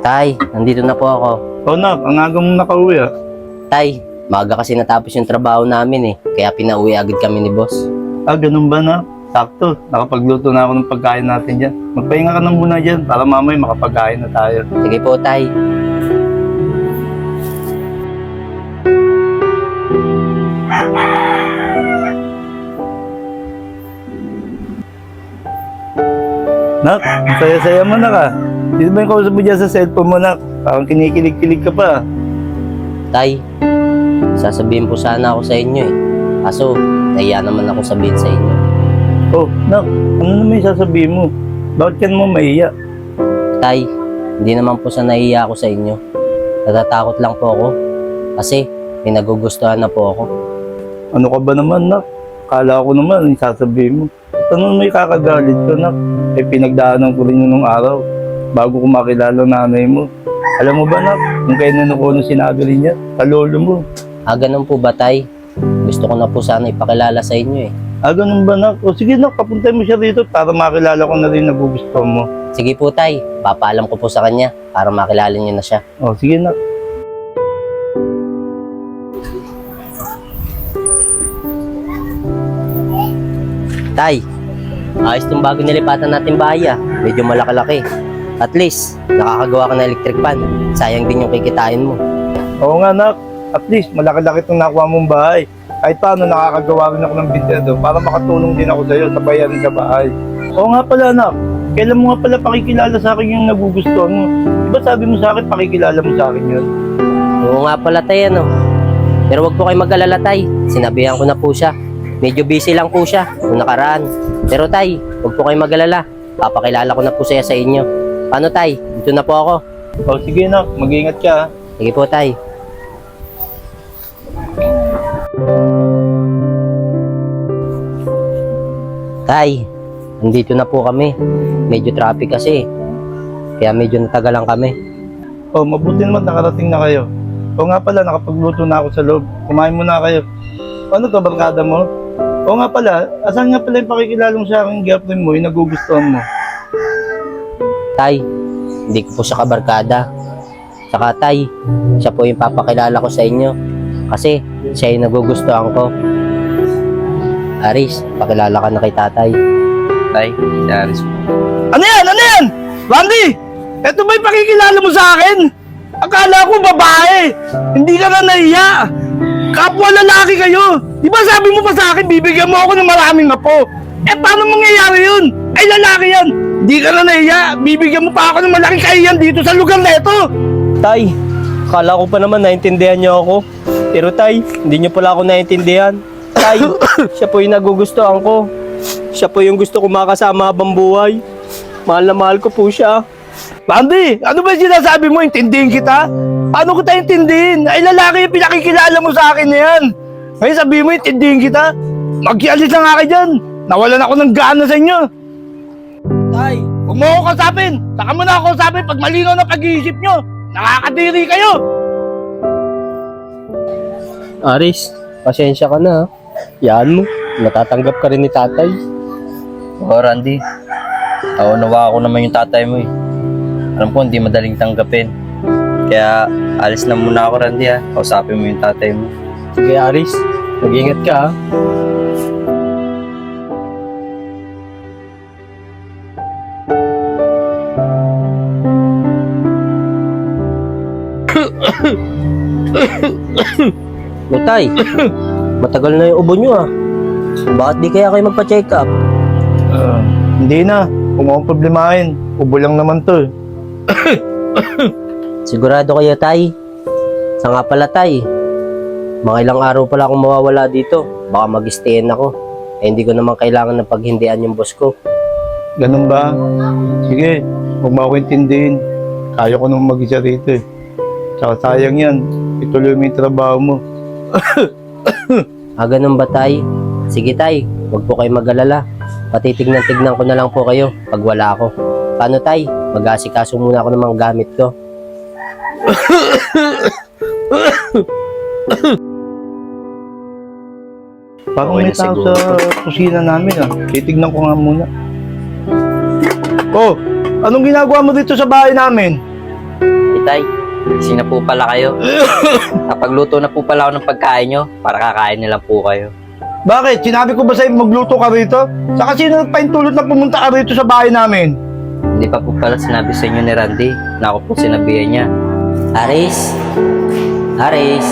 Tay, nandito na po ako. Oh, nak, ang aga mong nakauwi ah. Tay, maaga kasi natapos yung trabaho namin eh. Kaya pinauwi agad kami ni boss. Ah, ganun ba na? Sakto, nakapagluto na ako ng pagkain natin dyan. Magpahinga ka na muna dyan para mamay makapagkain na tayo. Sige po, Tay. Nak, saya-saya mo na ka. Sino ba yung kausap mo dyan sa cellphone mo, nak? Parang kinikilig-kilig ka pa. Tay, sasabihin po sana ako sa inyo eh. Kaso, nahiya naman ako sabihin sa inyo. Oh, nak, ano naman yung sasabihin mo? Bakit ka naman mahiya? Tay, hindi naman po sa nahiya ako sa inyo. Natatakot lang po ako. Kasi, may nagugustuhan na po ako. Ano ka ba naman, nak? Kala ko naman, yung sasabihin mo. At ano may kakagalit ka, nak? Eh, pinagdaanan ko rin yun nung araw. Bago ko makilala nanay mo. Alam mo ba, nak? Yung kainan ko nung sinabi rin niya, sa lolo mo. Ah, ganun po ba, Tay? Gusto ko na po sana ipakilala sa inyo eh. Ah, ganun ba, nak? O sige, nak, papuntay mo siya rito para makilala ko na rin na gusto mo. Sige po, Tay. Papaalam ko po sa kanya para makilala niyo na siya. O, sige, nak. Tay, ayos tong bago nilipatan natin bahay ah. Medyo malaki-laki. At least, nakakagawa ka ng electric fan. Sayang din yung kikitain mo. Oo nga, nak. At least, malaki-laki itong nakuha mong bahay. Kahit paano, nakakagawa rin ako ng bintero para makatulong din ako sa'yo sa bayarin sa bahay. Oo nga pala, nak. Kailan mo nga pala pakikilala sa akin yung nagugustuhan mo? Di ba sabi mo sa akin, pakikilala mo sa akin yun? Oo nga pala, Tay, ano. Pero wag po kayo mag-alala, Tay. Sinabihan ko na po siya. Medyo busy lang po siya nung nakaraan. Pero, Tay, wag po kayo mag-alala. Papakilala ko na po siya sa inyo. Paano, Tay? Dito na po ako. O sige, nak. Mag-ingat ka, ha? Sige po, Tay. Tay, nandito na po kami. Medyo traffic kasi. Kaya medyo natagalan kami. O, mabuti naman nakarating na kayo. O nga pala, nakapagluto na ako sa loob. Kumain muna kayo. Ano to, barkada mo? O nga pala, asan nga pala yung pakikilala mo sa aking girlfriend mo, yung nagugustuhan mo? Tay, hindi ko po siya kabarkada. Saka Tay, siya po yung papakilala ko sa inyo. Kasi siya yung nagugustuhan ko. Aris, pakilala ka na kay tatay. Tay, si Aris po. Ano yan? Ano yan? Randy! Ito ba yung pakikilala mo sa akin? Akala ko babae. Hindi ka na nahiya. Kapwa lalaki kayo. Di ba sabi mo pa sa akin, bibigyan mo ako ng maraming apo? Eh, paano mangyayari yun? Ay, lalaki yan. Hindi ka na nahiya. Bibigyan mo pa ako ng malaking kahiyan dito sa lugar na ito. Tay, akala ko pa naman naintindihan niyo ako. Pero tay, hindi niyo pala ako naintindihan. Tay, siya po yung nagugustuhan ko. Siya po yung gusto ko makasama habang buhay. Mahal na mahal ko po siya. Randy, ano ba sinasabi mo? Intindihin kita? Paano kita intindihin? Ay, lalaki yung pinakikilala mo sa akin na yan. Ngayon sabihin mo, intindihin kita? Magkialis na nga kayo dyan. Nawalan ako ng gana sa inyo. Huwag mo ako kausapin. Saka mo na ako kausapin pag malinaw na pag-iisip nyo. Nakakadiri kayo. Aris, pasensya ka na. ha. Yan mo, natatanggap ka rin ni tatay. Oo, Randy. Naunawa ako naman yung tatay mo eh. Alam ko, hindi madaling tanggapin. Kaya, alis na muna ako, Randy ha. Kausapin mo yung tatay mo. Sige Aris, mag-ingat ka ha. Lutay, matagal na yung ubo nyo ah. Bakit di kaya kayo magpa-check up? Ah, hindi na. Kung akong problemahin, ubo lang naman to. eh. Sigurado kayo, Tay. Sa nga pala, Tay. Mga ilang araw pala akong mawawala dito. Baka mag-stayin ako. Eh, hindi ko naman kailangan ng paghindian yung boss ko. Ganun ba? Sige, huwag mo ako intindihin. Kaya ko naman mag-isa rito eh. Tsaka sayang yan. Ituloy mo yung trabaho mo. Ah, ganun ba, Tay? Sige, Tay. Huwag po kayo mag-alala. Patitignan-tignan ko na lang po kayo pag wala ako. Paano, Tay? Mag-asikaso muna ako ng mga gamit ko. Parang Okay may na tao siguro. sa kusina namin ah. Titignan ko nga muna. Oh, anong ginagawa mo dito sa bahay namin? Itay, gising na po pala kayo. Napagluto na po pala ako ng pagkain nyo para kakain na lang po kayo. Bakit? Sinabi ko ba sa'yo magluto ka rito? Saka sino nagpaintulot na pumunta ka rito sa bahay namin? Hindi pa po pala sinabi sa inyo ni Randy na ako po sinabihan niya. Aris? Aris?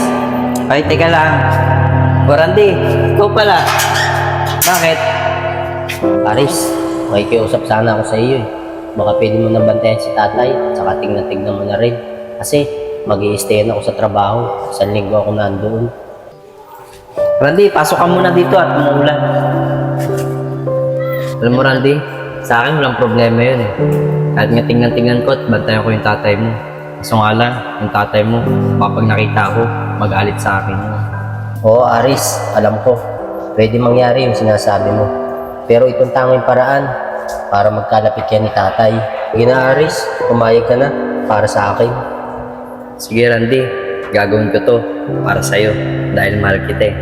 Ay, teka lang. O Randy, ikaw pala. Bakit? Aris, makikiusap sana ako sa iyo eh. Baka pwede mo nang bantayan si tatay, saka tingnan-tingnan mo na rin. Kasi mag i ako sa trabaho. Isang linggo ako nandoon. Randy, pasok ka muna dito at umuulan. Alam mo, Randy, sa akin walang problema yun eh. Kahit nga tingnan-tingnan ko at bantayan ko yung tatay mo. Kaso nga lang, yung tatay mo, kapag nakita ko, magalit sa akin yun. Oo, Aris, alam ko. Pwede mangyari yung sinasabi mo. Pero itong tanging paraan para magkalapit yan ni tatay. Sige na, Aris, pumayag ka na para sa akin. Sige, Randy, gagawin ko to para sa'yo dahil mahal kita eh.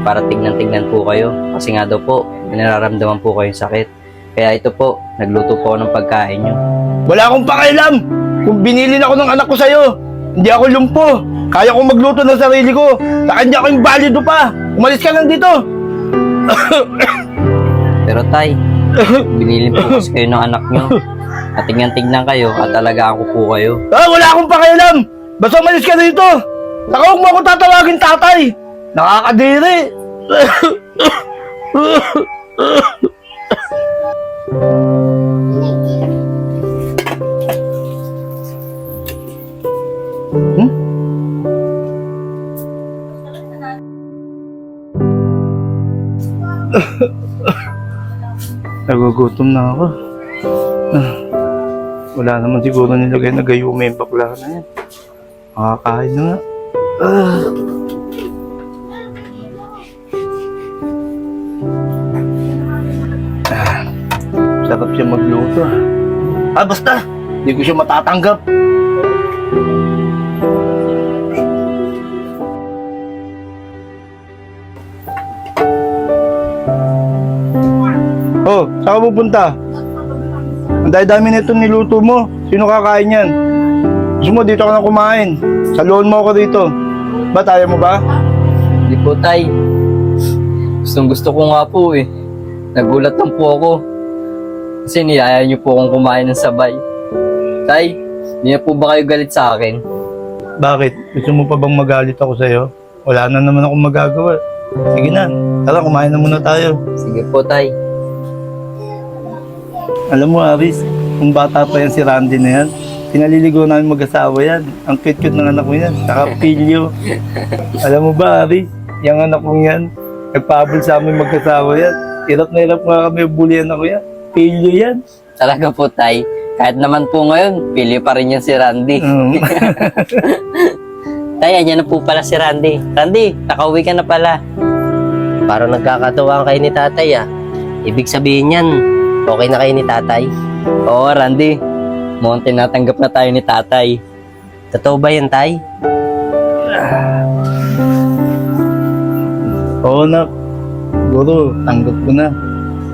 Para tignan-tignan po kayo kasi nga daw po, nararamdaman po kayong sakit. Kaya ito po, nagluto po ng pagkain nyo. Wala akong pakialam. Kung binilin ako ng anak ko sa'yo, hindi ako lumpo. Kaya kong magluto ng sarili ko. Saka hindi ako yung balido pa. Umalis ka lang dito. Pero tay, binilin po kasi kayo ng anak nyo. At tignan-tignan kayo at alagaan ko po kayo. Ah, wala akong pakialam. Basta umalis ka dito. Saka huwag mo ako tatawagin tatay. Nakakadiri. Hmm? Nagugutom na ako. Ah, Wala naman siguro nilagay na gayuma yung bakla na yan. Makakain na nga. Ah. Ah, Sarap siya magluto. Ah, basta. Hindi ko siya matatanggap. Oh, saan ka pupunta? Ang dami-dami nito niluto mo. Sino kakain yan? Gusto mo dito ka na kumain. Saluhan mo ako dito. Ba, tayo mo ba? Hindi po tay. Gustong gusto ko nga po eh. Nagulat lang po ako. Kasi niyaya niyo po akong kumain ng sabay. Tay, hindi na po ba kayo galit sa akin? Bakit? Gusto mo pa bang magalit ako sa'yo? Wala na naman akong magagawa. Sige na, tara kumain na muna tayo. Sige po tay. Alam mo, Aris, kung bata pa yan si Randy na yan, pinaliligo namin mag-asawa yan. Ang cute-cute ng anak ko yan. Saka pilyo. Alam mo ba, Aris, yung anak kong yan, nagpahabol sa amin mag-asawa yan. Hirap na hirap nga kami bulian ako yan. Pilyo yan. Talaga po tay. Kahit naman po ngayon, pili pa rin yan si Randy. Um, Tay, andyan na po pala si Randy. Randy, nakauwi ka na pala. Parang nagkakatuwa kayo ni tatay ah. Ibig sabihin yan, okay na kayo ni tatay. Oo, Randy. Mukhang tinatanggap na tayo ni tatay. Totoo ba yan, tay? Oo na, siguro tanggap ko na.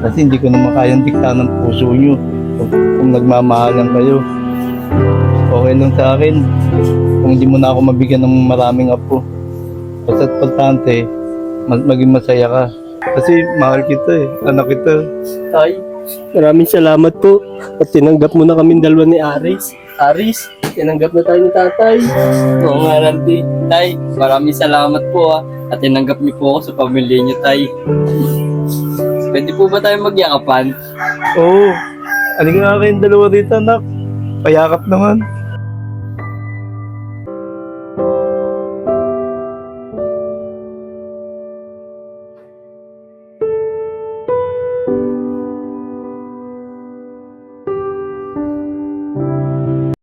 Kasi hindi ko na makayang dikta ng puso nyo kung, kung nagmamahalan kayo. Okay lang sa akin kung hindi mo na ako mabigyan ng maraming apo. Basta importante, mag maging masaya ka. Kasi mahal kita eh, anak kita. Tay, maraming salamat po. At tinanggap mo na kami dalawa ni Aris. Aris, tinanggap na tayo ni tatay. Oo nga, Randy. Tay, maraming salamat po ah. At tinanggap niyo po ako sa pamilya niyo, Tay. Pwede po ba tayo magyakapan? Oo, oh, alin nga kayong dalawa dito anak. Payakap naman.